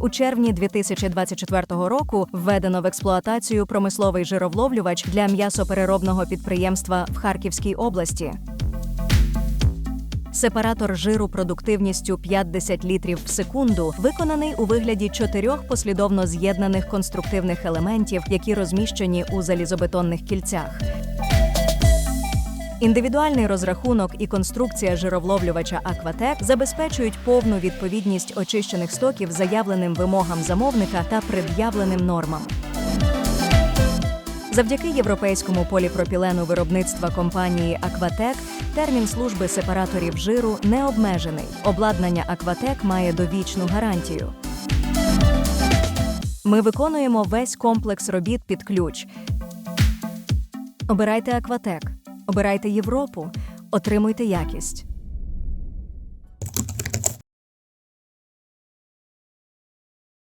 У червні 2024 року введено в експлуатацію промисловий жировловлювач для м'ясопереробного підприємства в Харківській області. Сепаратор жиру продуктивністю 50 літрів в секунду виконаний у вигляді чотирьох послідовно з'єднаних конструктивних елементів, які розміщені у залізобетонних кільцях. Індивідуальний розрахунок і конструкція жировловлювача Акватек забезпечують повну відповідність очищених стоків заявленим вимогам замовника та пред'явленим нормам. Завдяки європейському поліпропілену виробництва компанії Акватек термін служби сепараторів жиру не обмежений. Обладнання Акватек має довічну гарантію. Ми виконуємо весь комплекс робіт під ключ. Обирайте Акватек, обирайте Європу, отримуйте якість.